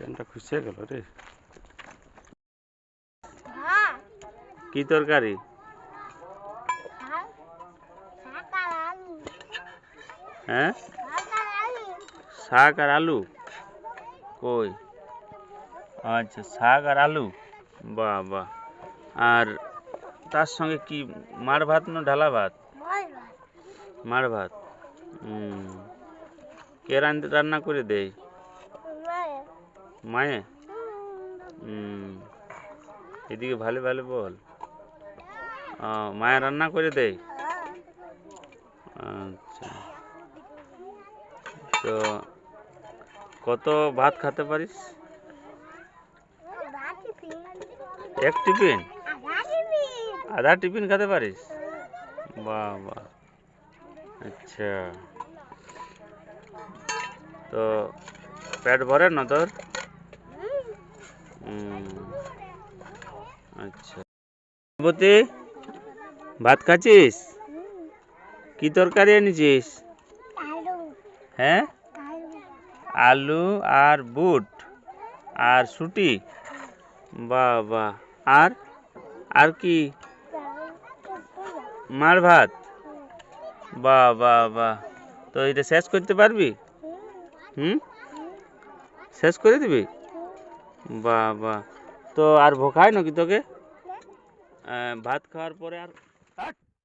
চেনটা খুশিয়ে গেল রে। হ্যাঁ। কি তরকারি? হ্যাঁ হ্যাঁ? শাক আর আলু। কই? আচ্ছা শাক আর আলু। বাহ বাহ আর তার সঙ্গে কি মার ভাত না ঢালা ভাত? মার ভাত। হুম কে রান্না করে দেয়? মায়ে? এদিকে ভালো ভালো বল। মায়া রান্না করে দেয়? আচ্ছা। তো কত ভাত খেতে পারিস? এক টিফিন? আধা টিফিন খেতে পারিস? বাহ বাহ আচ্ছা। তো পেট ভরে না তোর? আচ্ছা। ভাত খাচ্ছিস? কি তরকারি এনেছিস? হ্যাঁ? আলু আর বুট আর সুটি বাহ আর আর কি? মার ভাত। বাহ বাহ বাহ তো এটা শেষ করতে পারবি? হুম? শেষ করে দিবি? বাহ বাহ। তো আর ভোকায় নাকি তোকে? হ্যাঁ। ভাত খাওয়ার পরে আর